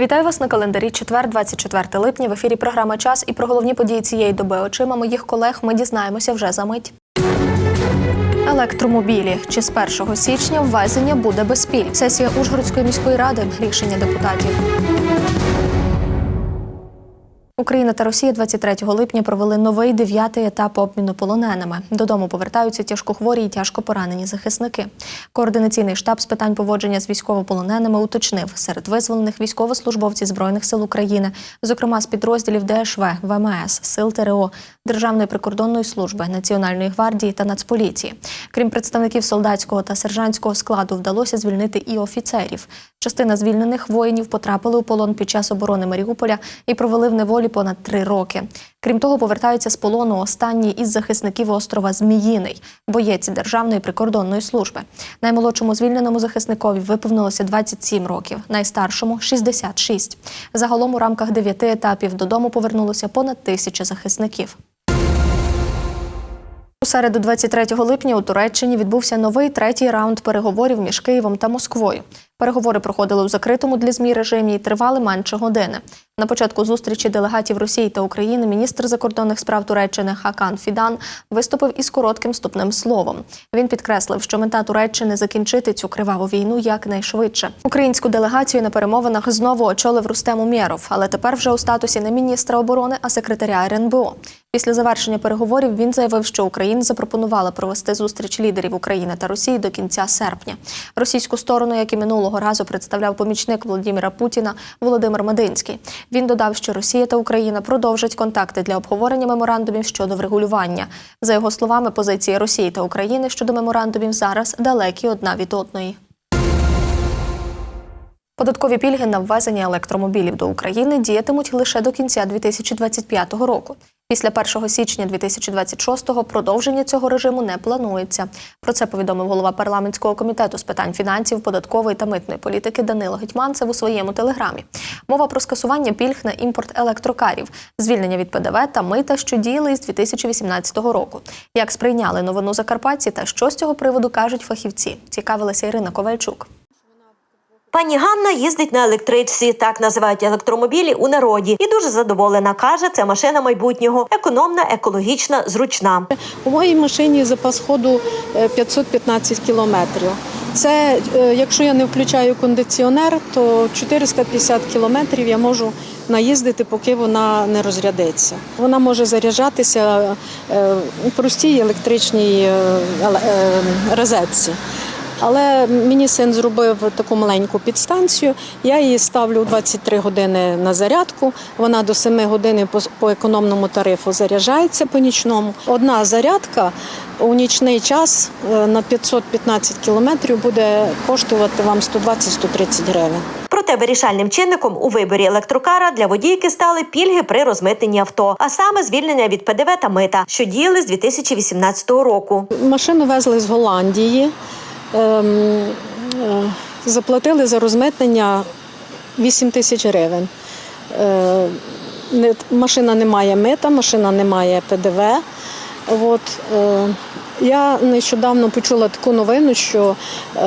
Вітаю вас на календарі четвер, 24 липня. В ефірі програма Час і про головні події цієї доби очима моїх колег ми дізнаємося вже за мить. Електромобілі чи з 1 січня ввезення буде без піль. Сесія Ужгородської міської ради. Рішення депутатів. Україна та Росія 23 липня провели новий дев'ятий етап обміну полоненими. Додому повертаються тяжкохворі і тяжко поранені захисники. Координаційний штаб з питань поводження з військовополоненими уточнив серед визволених військовослужбовці збройних сил України, зокрема з підрозділів ДШВ, ВМС, Сил ТРО, Державної прикордонної служби, Національної гвардії та Нацполіції. Крім представників солдатського та сержантського складу, вдалося звільнити і офіцерів. Частина звільнених воїнів потрапили у полон під час оборони Маріуполя і провели в неволі понад три роки. Крім того, повертаються з полону останній із захисників острова Зміїний, боєць Державної прикордонної служби. Наймолодшому звільненому захисникові виповнилося 27 років, найстаршому 66. Загалом у рамках дев'яти етапів додому повернулося понад тисяча захисників. У середу 23 липня у Туреччині відбувся новий третій раунд переговорів між Києвом та Москвою. Переговори проходили у закритому для ЗМІ режимі і тривали менше години. На початку зустрічі делегатів Росії та України міністр закордонних справ Туреччини Хакан Фідан виступив із коротким вступним словом. Він підкреслив, що мета Туреччини закінчити цю криваву війну якнайшвидше. Українську делегацію на перемовинах знову очолив Рустем Умєров, але тепер вже у статусі не міністра оборони, а секретаря РНБО. Після завершення переговорів він заявив, що Україна запропонувала провести зустріч лідерів України та Росії до кінця серпня. Російську сторону, як і минулого разу, представляв помічник Володимира Путіна Володимир Мединський. Він додав, що Росія та Україна продовжать контакти для обговорення меморандумів щодо врегулювання. За його словами, позиції Росії та України щодо меморандумів зараз далекі одна від одної. Податкові пільги на ввезення електромобілів до України діятимуть лише до кінця 2025 року. Після 1 січня 2026-го продовження цього режиму не планується. Про це повідомив голова парламентського комітету з питань фінансів, податкової та митної політики Данило Гетьманцев у своєму телеграмі. Мова про скасування пільг на імпорт електрокарів, звільнення від ПДВ та мита, що діяли із 2018 року. Як сприйняли новину Закарпатці та що з цього приводу кажуть фахівці? Цікавилася Ірина Ковальчук. Пані Ганна їздить на електричці, так називають електромобілі у народі, і дуже задоволена. каже, це машина майбутнього, економна, екологічна, зручна. У моїй машині запас ходу е, 515 кілометрів. Це е, якщо я не включаю кондиціонер, то 450 кілометрів я можу наїздити, поки вона не розрядиться. Вона може заряджатися е, у простій електричній е, е, розетці. Але мені син зробив таку маленьку підстанцію. Я її ставлю 23 години на зарядку. Вона до 7 годин по, економному тарифу заряджається по нічному. Одна зарядка у нічний час е, на 515 кілометрів буде коштувати вам 120-130 гривень. Проте вирішальним чинником у виборі електрокара для водійки стали пільги при розмитненні авто, а саме звільнення від ПДВ та мита, що діяли з 2018 року. Машину везли з Голландії. Ем, е, заплатили за розмитнення 8 тисяч гривень. Е, машина не має мита, машина не має ПДВ. От, е, я нещодавно почула таку новину, що е,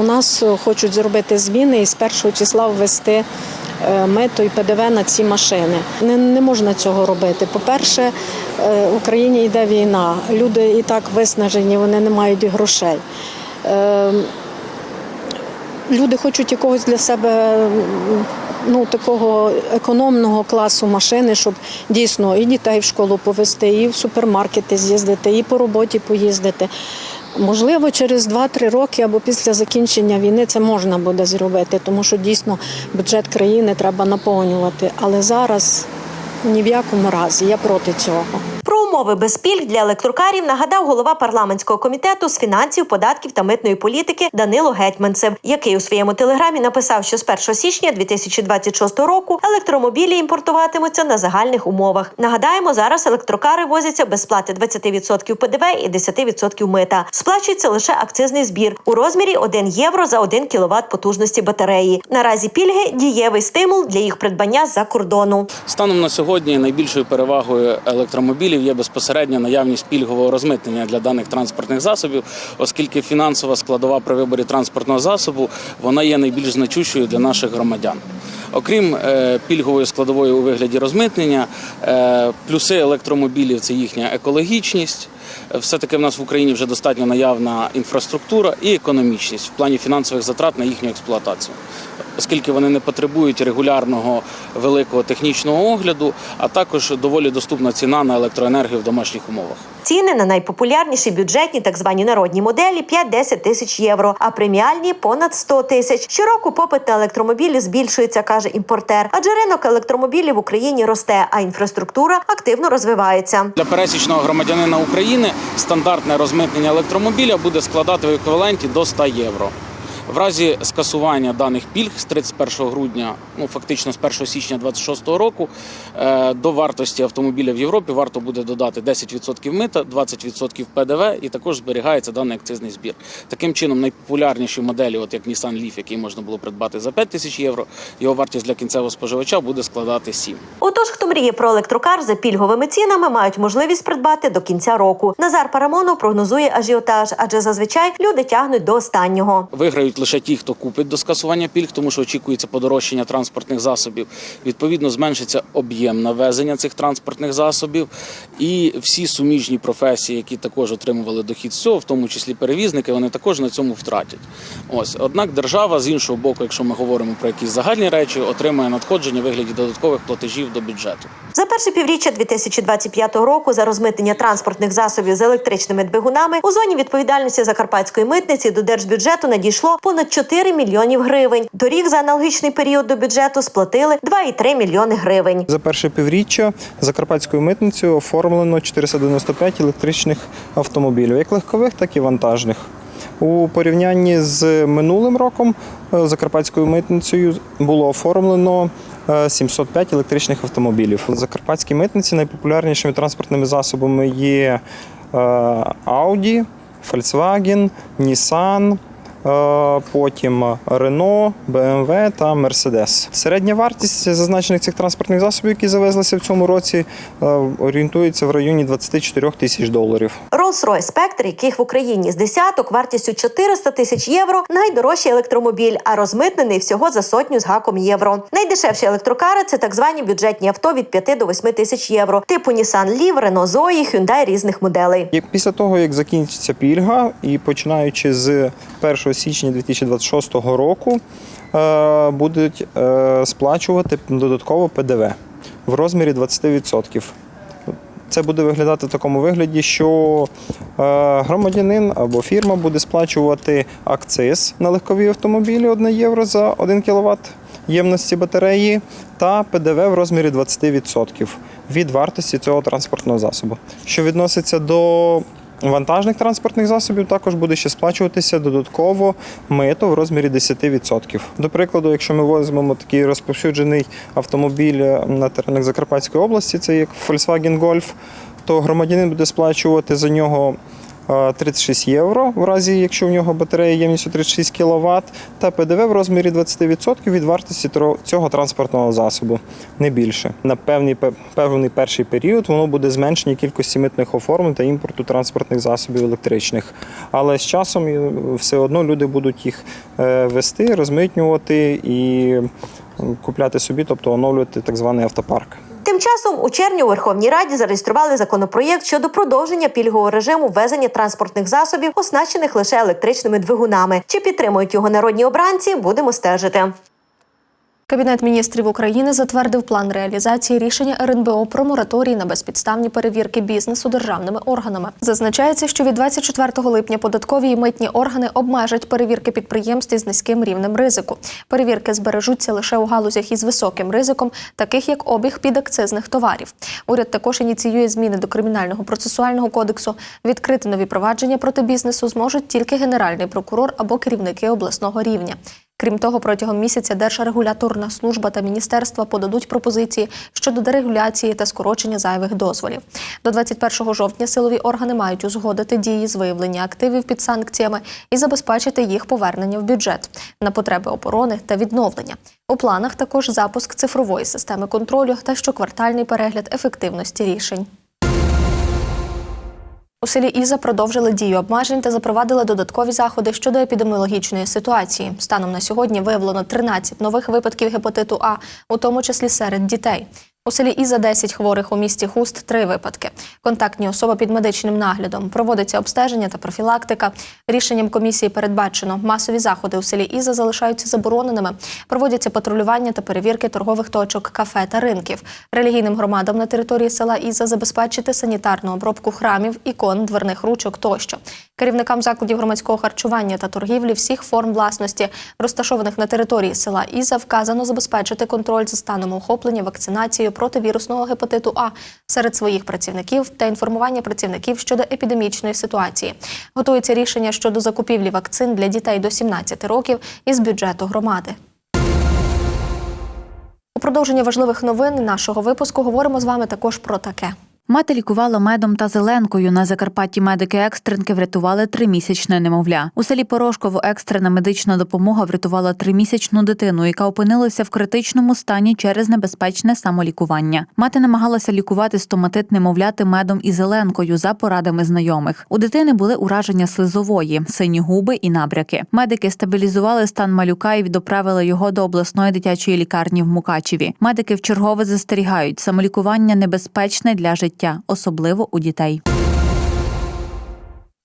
у нас хочуть зробити зміни і з першого числа ввести мито і ПДВ на ці машини. Не, не можна цього робити. По-перше, е, в Україні йде війна, люди і так виснажені, вони не мають грошей. Е, Люди хочуть якогось для себе ну, такого економного класу машини, щоб дійсно і дітей в школу повезти, і в супермаркети з'їздити, і по роботі поїздити. Можливо, через 2-3 роки або після закінчення війни це можна буде зробити, тому що дійсно бюджет країни треба наповнювати. Але зараз ні в якому разі я проти цього. Умови без пільг для електрокарів нагадав голова парламентського комітету з фінансів, податків та митної політики Данило Гетьманцев, який у своєму телеграмі написав, що з 1 січня 2026 року електромобілі імпортуватимуться на загальних умовах. Нагадаємо, зараз електрокари возяться без сплати 20% ПДВ і 10% мита. Сплачується лише акцизний збір у розмірі 1 євро за 1 кВт потужності батареї. Наразі пільги дієвий стимул для їх придбання за кордону. Станом на сьогодні найбільшою перевагою електромобілів є безпосередня наявність пільгового розмитнення для даних транспортних засобів, оскільки фінансова складова при виборі транспортного засобу вона є найбільш значущою для наших громадян. Окрім е, пільгової складової у вигляді розмитнення, е, плюси електромобілів це їхня екологічність. Все-таки в нас в Україні вже достатньо наявна інфраструктура і економічність в плані фінансових затрат на їхню експлуатацію, оскільки вони не потребують регулярного великого технічного огляду, а також доволі доступна ціна на електроенергію в домашніх умовах. Ціни на найпопулярніші бюджетні так звані народні моделі 5-10 тисяч євро, а преміальні понад 100 тисяч. Щороку попит на електромобілі збільшується, каже імпортер. Адже ринок електромобілів в Україні росте, а інфраструктура активно розвивається. Для пересічного громадянина України стандартне розмитнення електромобіля буде складати в еквіваленті до 100 євро. В разі скасування даних пільг з 31 грудня, ну фактично з 1 січня 2026 року, е, до вартості автомобіля в Європі варто буде додати 10% мита, 20% ПДВ і також зберігається даний акцизний збір. Таким чином, найпопулярніші моделі, от як Nissan Leaf, який можна було придбати за 5 тисяч євро, його вартість для кінцевого споживача буде складати 7. Отож, хто мріє про електрокар за пільговими цінами, мають можливість придбати до кінця року. Назар Парамонов прогнозує ажіотаж, адже зазвичай люди тягнуть до останнього. Виграють лише ті, хто купить до скасування пільг, тому що очікується подорожчання транспортних засобів. Відповідно, зменшиться об'єм навезення цих транспортних засобів, і всі суміжні професії, які також отримували дохід з цього, в тому числі перевізники, вони також на цьому втратять. Ось однак держава з іншого боку, якщо ми говоримо про якісь загальні речі, отримує надходження в вигляді додаткових платежів до бюджету. За перше півріччя 2025 року за розмитнення транспортних засобів з електричними двигунами у зоні відповідальності Закарпатської митниці до держбюджету надійшло понад 4 мільйонів гривень. Торік за аналогічний період до бюджету сплатили 2,3 мільйони гривень. За перше півріччя Закарпатською митницею оформлено 495 електричних автомобілів, як легкових, так і вантажних. У порівнянні з минулим роком е, Закарпатською митницею було оформлено е, 705 електричних автомобілів. В Закарпатській митниці найпопулярнішими транспортними засобами є е, Audi, Volkswagen, Nissan, Е, Потім Renault, BMW та Mercedes. Середня вартість зазначених цих транспортних засобів, які завезлися в цьому році, е, орієнтується в районі 24 тисяч доларів. Rolls-Royce Spectre, яких в Україні з десяток вартістю 400 тисяч євро, найдорожчий електромобіль, а розмитнений всього за сотню з гаком євро. Найдешевші електрокари це так звані бюджетні авто від 5 до 8 тисяч євро, типу Nissan Leaf, Renault Zoe, Hyundai різних моделей. І після того, як закінчиться пільга, і починаючи з 1 січня 2026 року, е, будуть е, сплачувати додатково ПДВ в розмірі 20%. Це буде виглядати в такому вигляді, що е, громадянин або фірма буде сплачувати акциз на легкові автомобілі 1 євро за 1 кВт ємності батареї та ПДВ в розмірі 20% від вартості цього транспортного засобу. Що відноситься до вантажних транспортних засобів, також буде ще сплачуватися додатково мито в розмірі 10%. До прикладу, якщо ми возьмемо такий розповсюджений автомобіль на теренах Закарпатської області, це як Volkswagen Golf, то громадянин буде сплачувати за нього 36 євро, в разі якщо в нього батарея ємністю 36 кВт, та ПДВ в розмірі 20% від вартості цього транспортного засобу, не більше. На певний певний перший період воно буде зменшення кількості митних оформлень та імпорту транспортних засобів електричних. Але з часом е, все одно люди будуть їх е, вести, розмитнювати і купляти собі, тобто оновлювати так званий автопарк. Тим часом у червні у Верховній Раді зареєстрували законопроєкт щодо продовження пільгового режиму ввезення транспортних засобів, оснащених лише електричними двигунами. Чи підтримують його народні обранці? Будемо стежити. Кабінет міністрів України затвердив план реалізації рішення РНБО про мораторій на безпідставні перевірки бізнесу державними органами. Зазначається, що від 24 липня податкові і митні органи обмежать перевірки підприємств із низьким рівнем ризику. Перевірки збережуться лише у галузях із високим ризиком, таких як обіг підакцизних товарів. Уряд також ініціює зміни до кримінального процесуального кодексу. Відкрити нові провадження проти бізнесу зможуть тільки генеральний прокурор або керівники обласного рівня. Крім того, протягом місяця Держрегуляторна служба та міністерства подадуть пропозиції щодо дерегуляції та скорочення зайвих дозволів. До 21 жовтня силові органи мають узгодити дії з виявлення активів під санкціями і забезпечити їх повернення в бюджет на потреби оборони та відновлення. У планах також запуск цифрової системи контролю та щоквартальний перегляд ефективності рішень. У селі Іза продовжили дію обмежень та запровадили додаткові заходи щодо епідеміологічної ситуації. Станом на сьогодні виявлено 13 нових випадків гепатиту А, у тому числі серед дітей. У селі Іза 10 хворих у місті Хуст 3 випадки. Контактні особи під медичним наглядом. Проводиться обстеження та профілактика. Рішенням комісії передбачено масові заходи у селі Іза залишаються забороненими. Проводяться патрулювання та перевірки торгових точок, кафе та ринків. Релігійним громадам на території села Іза забезпечити санітарну обробку храмів, ікон, дверних ручок тощо. Керівникам закладів громадського харчування та торгівлі всіх форм власності, розташованих на території села Іза, вказано забезпечити контроль за станом охоплення вакцинацією проти вірусного гепатиту А серед своїх працівників та інформування працівників щодо епідемічної ситуації. Готується рішення щодо закупівлі вакцин для дітей до 17 років із бюджету громади. У продовження важливих новин нашого випуску говоримо з вами також про таке. Мати лікувала медом та зеленкою. На Закарпатті медики екстренки врятували тримісячне немовля. У селі Порошково екстрена медична допомога врятувала тримісячну дитину, яка опинилася в критичному стані через небезпечне самолікування. Мати намагалася лікувати стоматит немовляти медом і зеленкою за порадами знайомих. У дитини були ураження слизової, сині губи і набряки. Медики стабілізували стан малюка і відоправили його до обласної дитячої лікарні в Мукачеві. Медики вчергове застерігають, самолікування небезпечне для життя, особливо у дітей.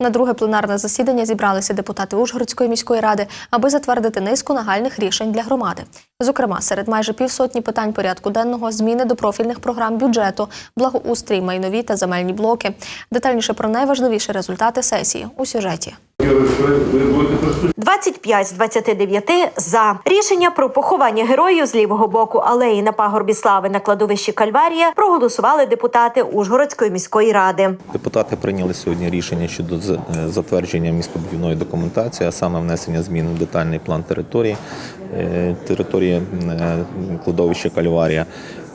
На друге пленарне засідання зібралися депутати Ужгородської міської ради, аби затвердити низку нагальних рішень для громади. Зокрема, серед майже півсотні питань порядку денного зміни до профільних програм бюджету, благоустрій, майнові та земельні блоки. Детальніше про найважливіші результати сесії у сюжеті. 25 з 29 за рішення про поховання героїв з лівого боку алеї на пагорбі слави на кладовищі Кальварія проголосували депутати Ужгородської міської ради. Депутати прийняли сьогодні рішення щодо з- е, затвердження містобудівної документації, а саме внесення змін в детальний план території е, території е, кладовища Кальварія.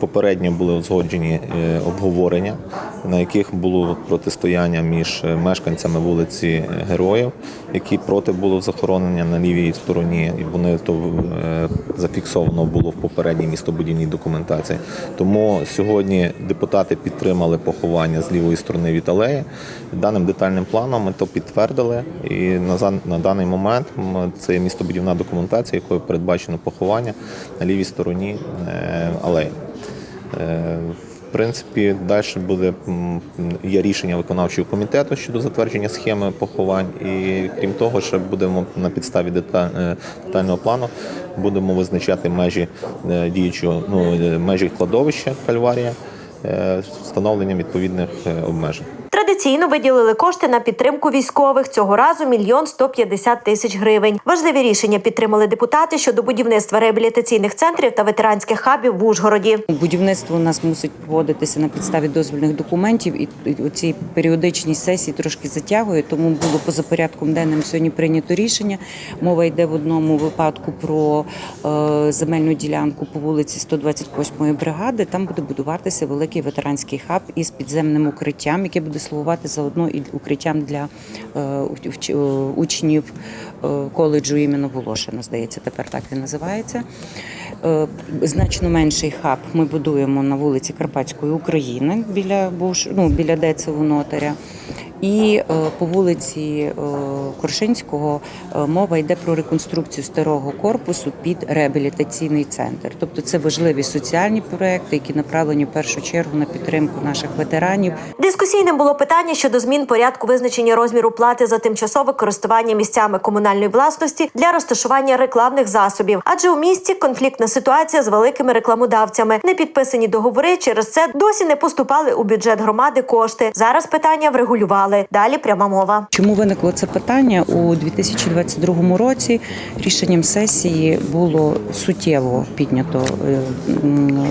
Попередньо були узгоджені е, обговорення, на яких було протистояння між е, мешканцями вулиці е, Героїв, які проти було захоронення на лівій стороні, і вони то зафіксовано було в попередній містобудівній документації. Тому сьогодні депутати підтримали поховання з лівої сторони від алеї. Даним детальним планом ми то підтвердили. І на, даний момент це містобудівна документація, якою передбачено поховання на лівій стороні алеї. Е, В принципі, далі буде є рішення виконавчого комітету щодо затвердження схеми поховань. І крім того, ще будемо на підставі е, детального плану будемо визначати межі е, діючого ну, межі кладовища Кальварія встановленням відповідних обмежень. Традиційно виділили кошти на підтримку військових. Цього разу мільйон 150 тисяч гривень. Важливі рішення підтримали депутати щодо будівництва реабілітаційних центрів та ветеранських хабів в Ужгороді. Будівництво у нас мусить проводитися на підставі дозвільних документів, і ці періодичні сесії трошки затягує. Тому було поза порядком денним сьогодні прийнято рішення. Мова йде в одному випадку про е, земельну ділянку по вулиці 128 бригади. Там буде будуватися великий ветеранський хаб із підземним укриттям, яке буде слугувати заодно і укриттям для е, е, учнів е, коледжу іменно Волошина. Здається, тепер так він називається. Значно менший хаб ми будуємо на вулиці Карпатської України біля Буш, ну, біля Децеву нотаря. І е, по вулиці е, Коршинського е, мова йде про реконструкцію старого корпусу під реабілітаційний центр. Тобто це важливі соціальні проекти, які направлені в першу чергу на підтримку наших ветеранів. Дискусійним було питання щодо змін порядку визначення розміру плати за тимчасове користування місцями комунальної власності для розташування рекламних засобів. Адже у місті конфліктна ситуація з великими рекламодавцями. Не підписані договори. Через це досі не поступали у бюджет громади кошти. Зараз питання врегулювали. Далі пряма мова. Чому виникло це питання у 2022 році? Рішенням сесії було суттєво піднято е,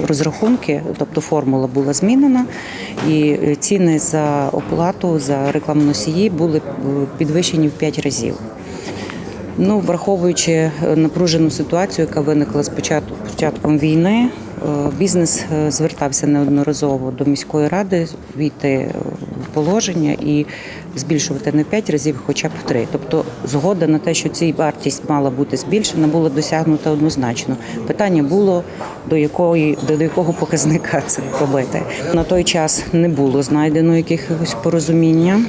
розрахунки, тобто формула була змінена, і е, ціни за оплату за рекламоносії були е, підвищені в 5 разів. Ну, враховуючи напружену ситуацію, яка виникла з початком війни, бізнес е, звертався неодноразово до міської ради війти е, в положення і збільшувати не 5 разів, хоча б в 3. Тобто згода на те, що ця вартість мала бути збільшена, була досягнута однозначно. Питання було до якої до якого показника це робити. На той час не було знайдено якихось порозуміння.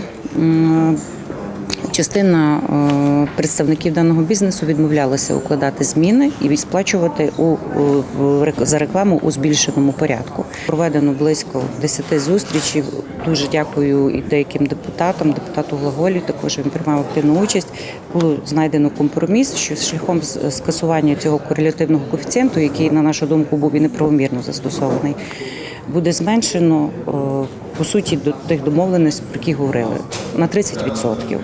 Частина е, представників даного бізнесу відмовлялася укладати зміни і сплачувати у, за рекламу у збільшеному порядку. Проведено близько 10 зустрічей. Дуже дякую і деяким депутатам. Депутату Глаголі також він приймав активну участь. Було знайдено компроміс, що шляхом скасування цього корелятивного коефіцієнту, який на нашу думку був і неправомірно застосований, буде зменшено е, по суті до тих домовленостей, про які говорили, на 30%.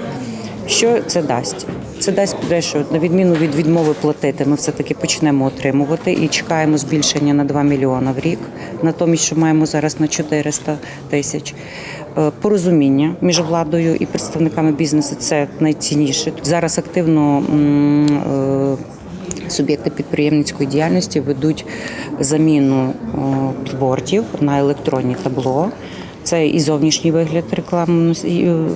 Що це дасть? Це дасть те, що на відміну від відмови платити, ми все-таки почнемо отримувати і чекаємо збільшення на 2 мільйона в рік, натомість, що маємо зараз на 400 тисяч. Е, Порозуміння між владою і представниками бізнесу це найцінніше. Зараз активно е, суб'єкти підприємницької діяльності ведуть заміну е, на електронні табло. Це і зовнішній вигляд реклам,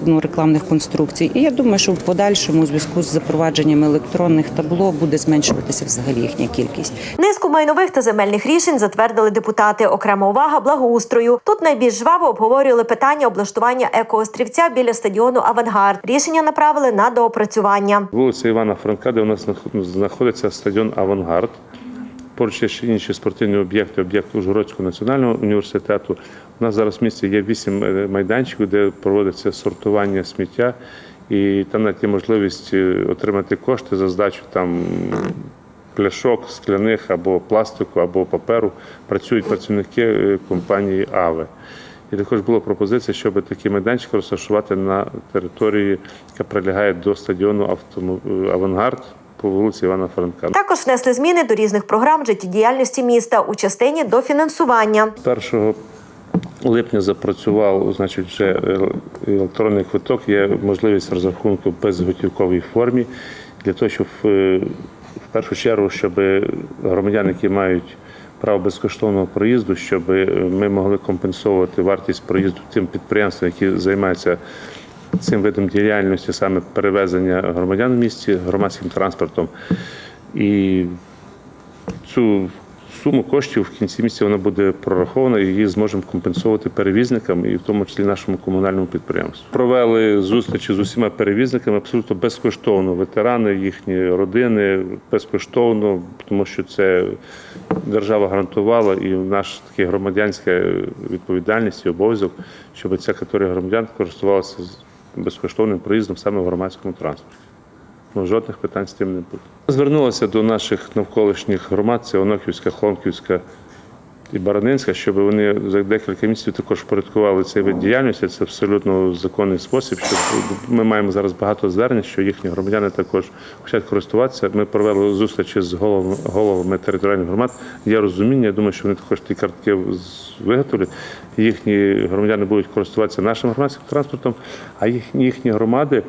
ну, рекламних конструкцій. І я думаю, що в подальшому у зв'язку з запровадженням електронних табло буде зменшуватися взагалі їхня кількість. Низку майнових та земельних рішень затвердили депутати. Окрема увага благоустрою. Тут найбільш жваво обговорювали питання облаштування екоострівця біля стадіону Авангард. Рішення направили на доопрацювання. Вулиця Івана Франка, де у нас знах- знаходиться стадіон Авангард. Поруч є ще інші спортивні об'єкти, об'єкти Ужгородського національного університету. У нас зараз в місті є вісім е, майданчиків, де проводиться сортування сміття, і там навіть є можливість е, отримати кошти за здачу там пляшок скляних або пластику, або паперу. Працюють працівники е, компанії АВЕ. І також була пропозиція, щоб такі майданчики розташувати на території, яка прилягає до стадіону Авангард по вулиці Івана Франка. Також внесли зміни до різних програм життєдіяльності міста у частині дофінансування. 1 липня запрацював, значить, вже е, електронний квиток, є можливість розрахунку в безготівковій формі для того, щоб е, в першу чергу, щоб громадяни, які мають право безкоштовного проїзду, щоб ми могли компенсувати вартість проїзду тим підприємствам, які займаються цим видом діяльності, саме перевезення громадян в місті громадським транспортом. І цю суму коштів в кінці місяця вона буде прорахована і її зможемо компенсувати перевізникам і в тому числі нашому комунальному підприємству. Провели зустрічі з усіма перевізниками абсолютно безкоштовно. Ветерани, їхні родини безкоштовно, тому що це держава гарантувала і наш такий громадянська відповідальність і обов'язок, щоб ця категорія громадян користувалася безкоштовним проїздом саме в громадському транспорті. Ну, жодних питань з тим не буде. Звернулася до наших навколишніх громад, це Онохівська, Хомківська і Баранинська, щоб вони за декілька місяців також впорядкували цей вид діяльності. Це абсолютно законний спосіб. Щоб ми маємо зараз багато звернень, що їхні громадяни також хочуть користуватися. Ми провели зустрічі з головами, головами територіальних громад. Є розуміння. Я думаю, що вони також ті картки виготовлять. Їхні громадяни будуть користуватися нашим громадським транспортом, а їхні, їхні громади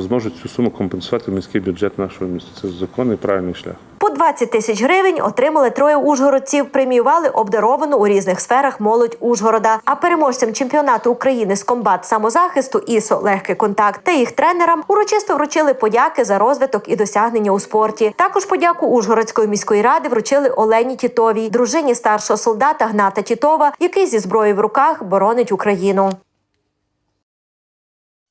зможуть цю суму компенсувати в міський бюджет нашого міста. Це законний правильний шлях. По 20 тисяч гривень отримали троє ужгородців. Преміювали обдаровану у різних сферах молодь Ужгорода. А переможцям чемпіонату України з комбат самозахисту ІСО Легкий контакт та їх тренерам урочисто вручили подяки за розвиток і досягнення у спорті. Також подяку Ужгородської міської ради вручили Олені Тітовій, дружині старшого солдата Гната Тітова, який зі зброєю в руках боронить Україну.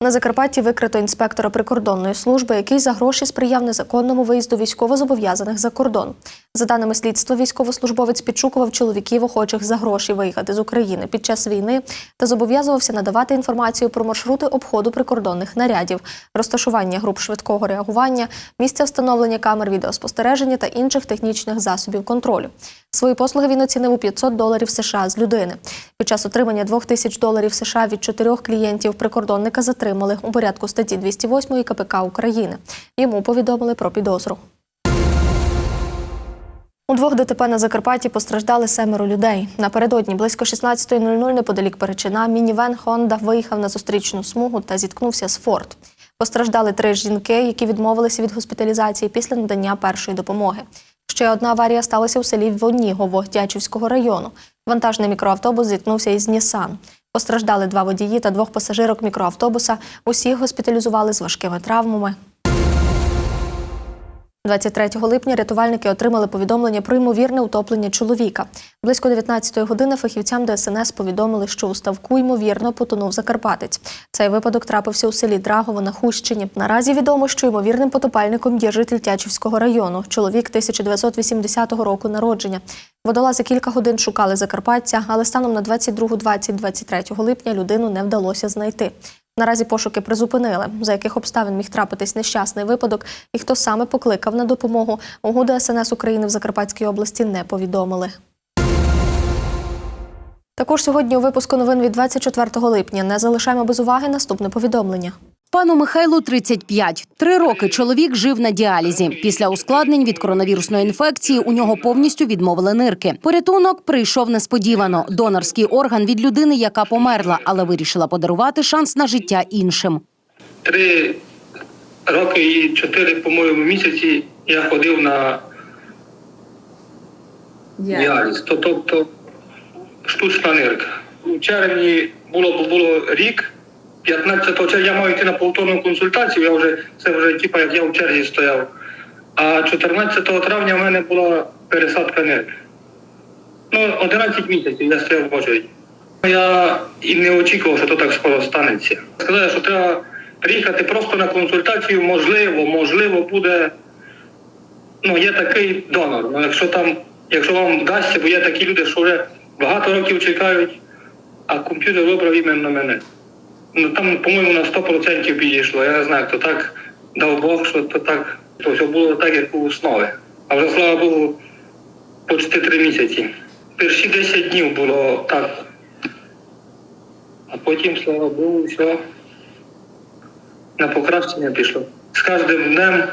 На Закарпатті викрито інспектора прикордонної служби, який за гроші сприяв незаконному виїзду військовозобов'язаних за кордон. За даними слідства, військовослужбовець підшукував чоловіків, охочих за гроші виїхати з України під час війни та зобов'язувався надавати інформацію про маршрути обходу прикордонних нарядів, розташування груп швидкого реагування, місця встановлення камер відеоспостереження та інших технічних засобів контролю. Свої послуги він оцінив у 500 доларів США з людини. Під час отримання 2000 доларів США від чотирьох клієнтів прикордонника затримали у порядку статті 208 КПК України. Йому повідомили про підозру. У двох ДТП на Закарпатті постраждали семеро людей. Напередодні близько 16.00 неподалік Перечина мінівен Хонда виїхав на зустрічну смугу та зіткнувся з Форд. Постраждали три жінки, які відмовилися від госпіталізації після надання першої допомоги. Ще одна аварія сталася у селі Вонігово Дячівського району. Вантажний мікроавтобус зіткнувся із Нісан. Постраждали два водії та двох пасажирок мікроавтобуса. Усіх госпіталізували з важкими травмами. 23 липня рятувальники отримали повідомлення про ймовірне утоплення чоловіка. Близько 19-ї години фахівцям ДСНС повідомили, що у ставку ймовірно потонув Закарпатець. Цей випадок трапився у селі Драгово на Хущині. Наразі відомо, що ймовірним потопальником є житель Тячівського району, чоловік 1980 року народження. Водолази кілька годин шукали Закарпатця, але станом на 22-20-23 липня людину не вдалося знайти. Наразі пошуки призупинили, за яких обставин міг трапитись нещасний випадок і хто саме покликав на допомогу. Угоди СНС України в Закарпатській області не повідомили. Також сьогодні у випуску новин від 24 липня не залишаємо без уваги наступне повідомлення. Пану Михайлу 35. Три роки чоловік жив на діалізі. Після ускладнень від коронавірусної інфекції у нього повністю відмовили нирки. Порятунок прийшов несподівано. Донорський орган від людини, яка померла, але вирішила подарувати шанс на життя іншим. Три роки і чотири, по-моєму, місяці я ходив на діаліз. То- Тобто штучна нирка. У червні було було рік, 15 червня я маю йти на повторну консультацію, я вже це вже типа як я в черзі стояв. А 14 травня в мене була пересадка нирки. Ну, 11 місяців я стояв в очереді. Я і не очікував, що то так скоро станеться. Сказали, що треба приїхати просто на консультацію, можливо, можливо, буде. Ну, є такий донор. Ну, якщо там, якщо вам вдасться, бо є такі люди, що вже багато років чекають, а комп'ютер вибрав іменно мене. Ну там, по-моєму, на 100% підійшло. Я не знаю, хто так дав Бог, що то так, то все було так, як у основі. А вже слава Богу, почти три місяці. Перші 10 днів було так. А потім, слава Богу, все на покращення пішло. З кожним днем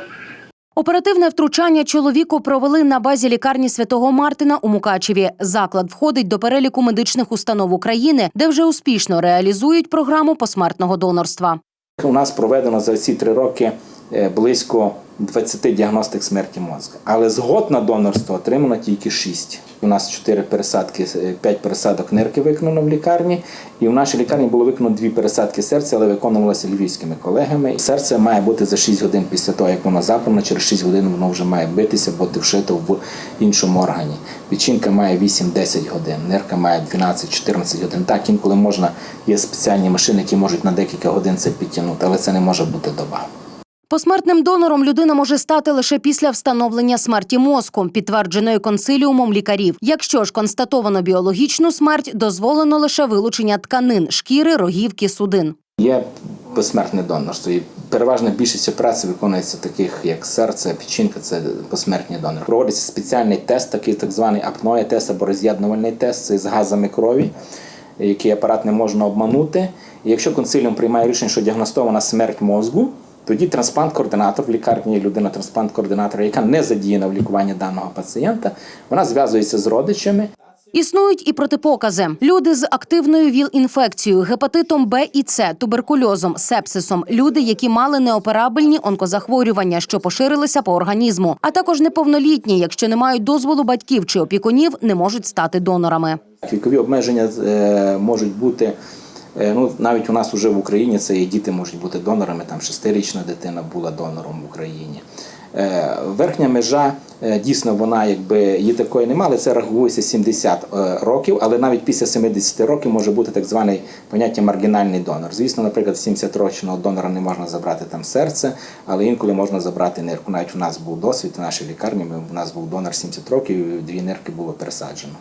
Оперативне втручання чоловіку провели на базі лікарні святого Мартина у Мукачеві. Заклад входить до переліку медичних установ України, де вже успішно реалізують програму посмертного донорства. У нас проведено за ці три роки е, близько 20 діагностик смерті мозку. Але згод на донорство отримано тільки 6. У нас 4 пересадки, 5 пересадок нирки виконано в лікарні. І в нашій лікарні було виконано 2 пересадки серця, але виконувалося львівськими колегами. Серце має бути за 6 годин після того, як воно забрано, через 6 годин воно вже має битися, бути вшито в іншому органі. Печінка має 8-10 годин, нирка має 12-14 годин. Так, інколи можна, є спеціальні машини, які можуть на декілька годин це підтягнути, але це не може бути доба. Посмертним донором людина може стати лише після встановлення смерті мозку, підтвердженої консиліумом лікарів. Якщо ж констатовано біологічну смерть, дозволено лише вилучення тканин, шкіри, рогівки, судин. Є посмертне донорство. І переважна більшість операцій виконується таких, як серце, печінка, це посмертні донори. Проводиться спеціальний тест, такий так званий апноє тест або роз'єднувальний тест це з газами крові, який апарат не можна обманути. І якщо консиліум приймає рішення, що діагностована смерть мозку, тоді трансплант-координатор в лікарні людина трансплант-координатора, яка не задіяна в лікуванні даного пацієнта, вона зв'язується з родичами. Існують і протипокази. Люди з активною ВІЛ-інфекцією, гепатитом Б і С, туберкульозом, сепсисом, люди, які мали неоперабельні онкозахворювання, що поширилися по організму, а також неповнолітні, якщо не мають дозволу батьків чи опікунів, не можуть стати донорами. Вікові обмеження е, можуть бути. Е, Ну, навіть у нас вже в Україні це і діти можуть бути донорами. Там шестирічна дитина була донором в Україні. Е, Верхня межа е, дійсно вона якби її такої немає, але це рахується 70 е, років, але навіть після 70 років може бути так званий поняття маргінальний донор. Звісно, наприклад, 70-річного донора не можна забрати там серце, але інколи можна забрати нирку. Навіть у нас був досвід в нашій лікарні. Ми у нас був донор 70 років, дві нирки було пересаджено.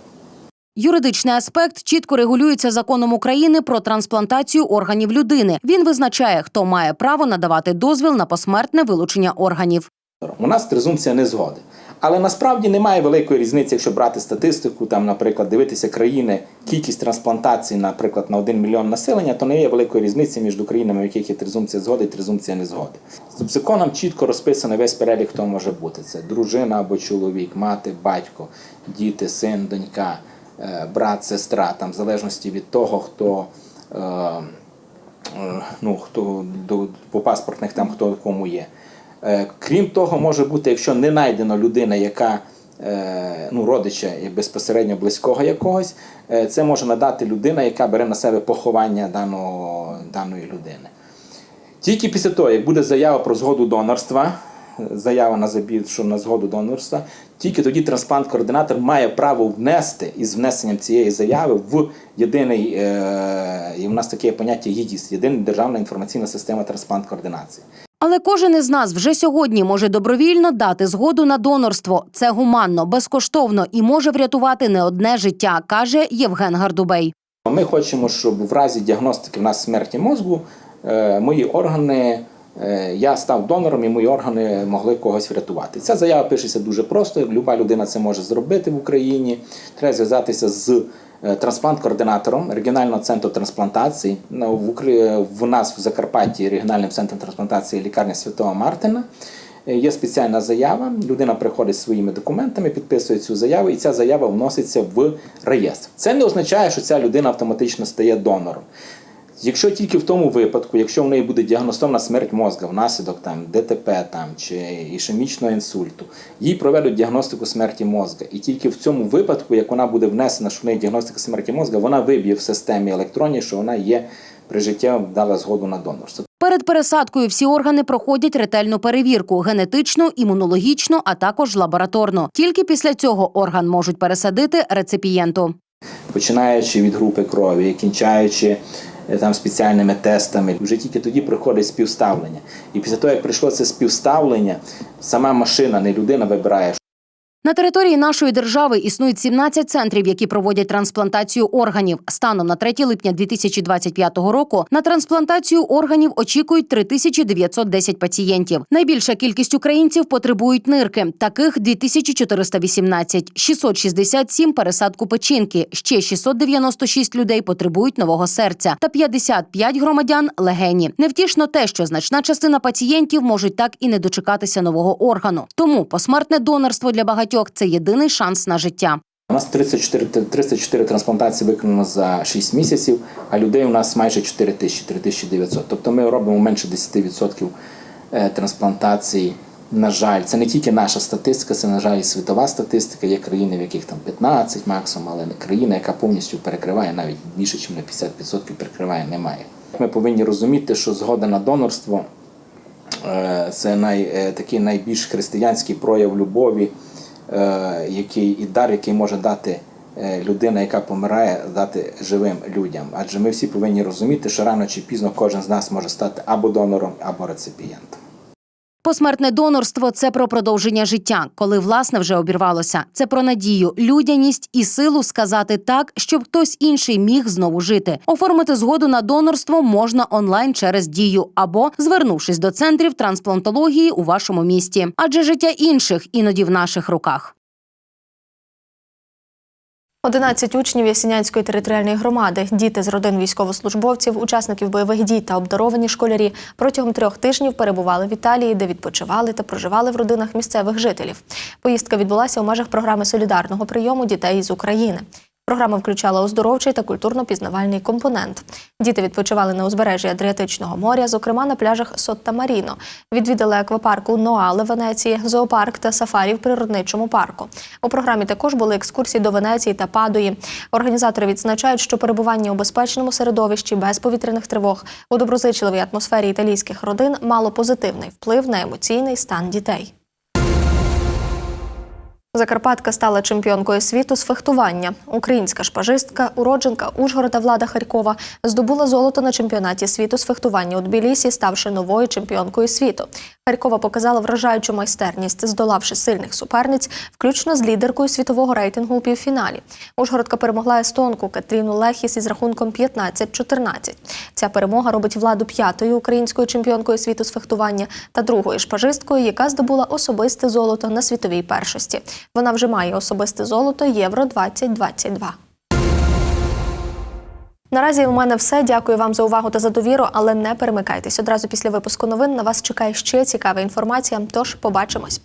Юридичний аспект чітко регулюється законом України про трансплантацію органів людини. Він визначає, хто має право надавати дозвіл на посмертне вилучення органів. У нас презумпція незгоди. Але насправді немає великої різниці, якщо брати статистику, там, наприклад, дивитися країни, кількість трансплантацій, наприклад, на 1 мільйон населення, то не є великої різниці між країнами, в яких є презумпція згоди і презумпція незгоди. З законом чітко розписано весь перелік, хто може бути. Це дружина або чоловік, мати, батько, діти, син, донька, брат, сестра, там, в залежності від того, хто. е, е, Ну, хто по паспортних там хто кому є. Е, Крім того, може бути, якщо не знайдена людина, яка е, ну, родича безпосередньо близького якогось, е, це може надати людина, яка бере на себе поховання даного, даної людини. Тільки після того, як буде заява про згоду донорства, заява на забір, що на згоду донорства, тільки тоді трансплант-координатор має право внести із внесенням цієї заяви в єдиний, е, і в нас таке поняття ЄДІС, єдина державна інформаційна система трансплант-координації. Але кожен із нас вже сьогодні може добровільно дати згоду на донорство. Це гуманно, безкоштовно і може врятувати не одне життя, каже Євген Гардубей. Ми хочемо, щоб в разі діагностики в нас смерті мозку е, мої органи, я став донором і мої органи могли когось врятувати. Ця заява пишеться дуже просто. Люба людина це може зробити в Україні. Треба зв'язатися з е, трансплант-координатором регіонального центру трансплантації. Ну, В нас в Закарпатті регіональним центром трансплантації лікарня Святого Мартина. Е, Є спеціальна заява, людина приходить зі своїми документами, підписує цю заяву, і ця заява вноситься в реєстр. Це не означає, що ця людина автоматично стає донором. Якщо тільки в тому випадку, якщо в неї буде діагностована смерть мозга внаслідок там ДТП там чи ішемічного інсульту, їй проведуть діагностику смерті мозга. І тільки в цьому випадку, як вона буде внесена, що в неї діагностика смерті мозга, вона виб'є в системі електронній, що вона є при житті дала згоду на донорство. Перед пересадкою всі органи проходять ретельну перевірку генетичну, імунологічну, а також лабораторну. Тільки після цього орган можуть пересадити реципієнту. починаючи від групи крові, кінчаючи там спеціальними тестами, вже тільки тоді приходить співставлення. І після того, як прийшло це співставлення, сама машина, не людина вибирає, На території нашої держави існують 17 центрів, які проводять трансплантацію органів. Станом на 3 липня 2025 року на трансплантацію органів очікують 3910 пацієнтів. Найбільша кількість українців потребують нирки. Таких 2418, 667 – пересадку печінки, ще 696 людей потребують нового серця та 55 громадян – легені. Невтішно те, що значна частина пацієнтів можуть так і не дочекатися нового органу. Тому посмертне донорство для багатьох – це єдиний шанс на життя. У нас 34, 304 трансплантації виконано за 6 місяців, а людей у нас майже 4 тисячі, 3900. Тобто ми робимо менше 10% е, трансплантацій. На жаль, це не тільки наша статистика, це, на жаль, і світова статистика. Є країни, в яких там 15 максимум, але країна, яка повністю перекриває, навіть більше, ніж на 50% перекриває, немає. Ми повинні розуміти, що згода на донорство е, це най, е, такий найбільш християнський прояв любові, який, і дар, який може дати е, людина, яка помирає, дати живим людям. Адже ми всі повинні розуміти, що рано чи пізно кожен з нас може стати або донором, або реципієнтом. Посмертне донорство це про продовження життя, коли власне вже обірвалося. Це про надію, людяність і силу сказати так, щоб хтось інший міг знову жити. Оформити згоду на донорство можна онлайн через дію або звернувшись до центрів трансплантології у вашому місті. Адже життя інших іноді в наших руках. 11 учнів Ясінянської територіальної громади, діти з родин військовослужбовців, учасників бойових дій та обдаровані школярі протягом трьох тижнів перебували в Італії, де відпочивали та проживали в родинах місцевих жителів. Поїздка відбулася у межах програми солідарного прийому дітей з України. Програма включала оздоровчий та культурно-пізнавальний компонент. Діти відпочивали на узбережжі Адріатичного моря, зокрема на пляжах Сотта Маріно. Відвідали аквапарку Ноале Венеції, зоопарк та сафарі в природничому парку. У програмі також були екскурсії до Венеції та Падуї. Організатори відзначають, що перебування у безпечному середовищі без повітряних тривог у доброзичливій атмосфері італійських родин мало позитивний вплив на емоційний стан дітей. Закарпатка стала чемпіонкою світу з фехтування. Українська шпажистка, уродженка Ужгорода Влада Харькова здобула золото на чемпіонаті світу з фехтування у Тбілісі, ставши новою чемпіонкою світу. Харькова показала вражаючу майстерність, здолавши сильних суперниць, включно з лідеркою світового рейтингу у півфіналі. Ужгородка перемогла естонку Катріну Лехіс із рахунком 15-14. Ця перемога робить владу п'ятою українською чемпіонкою світу з фехтування та другою шпажисткою, яка здобула особисте золото на світовій першості. Вона вже має особисте золото Євро 2022. Наразі у мене все. Дякую вам за увагу та за довіру, але не перемикайтесь. Одразу після випуску новин на вас чекає ще цікава інформація. Тож побачимось.